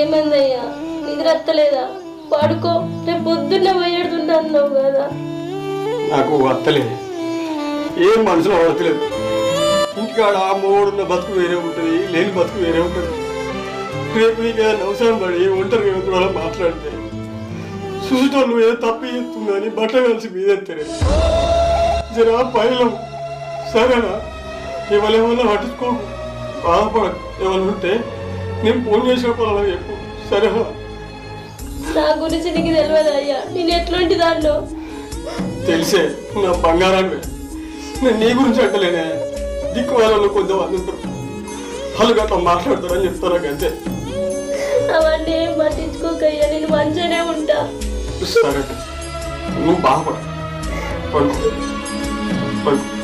ఏమైందయ్యా? నిద్రత్తలేదా? పడుకో రేపు పొద్దున్న పోయేడుతుంటా అన్నావు కదా. నాకు వత్తలేదు ఏం మనసులో వడతలేదు ఇంటికాడ ఆ మూడున్న బతుకు వేరే ఉంటుంది లేని బతుకు వేరే ఉంటుంది. రేపు నీకు ఏదైనా అవసరం పడి ఒంటరిగా ఉండాలని మాట్లాడితే చూసేటోళ్ళు ఏదో తప్పు చేస్తుందని బట్ట కలిసి మీదెత్తారు. జరా పైలం సరేనా? ఎవరెవరో పట్టించుకోకు. బాధపడకు. ఎవరు ఉంటే నేను ఫోన్ చేసినప్పుడు అలా చెప్పు. సరేనా నా గురించి నీకు తెలియదు అయ్యా? నేను ఎట్లాంటి దాన్నో? తెలిసే నా బంగారాన్ని నేను నీ గురించి అంటలేనే. దిక్కు వాళ్ళు కొంతమంది ఉంటారు. వాళ్ళు గట్లా మాట్లాడతారని చెప్తారు అంతే. అవన్నీ ఏం పట్టించుకోకయ్యా? నేను మంచిగానే ఉంటా. సరే నువ్వు బాధపడ పడుకో. పడుకో.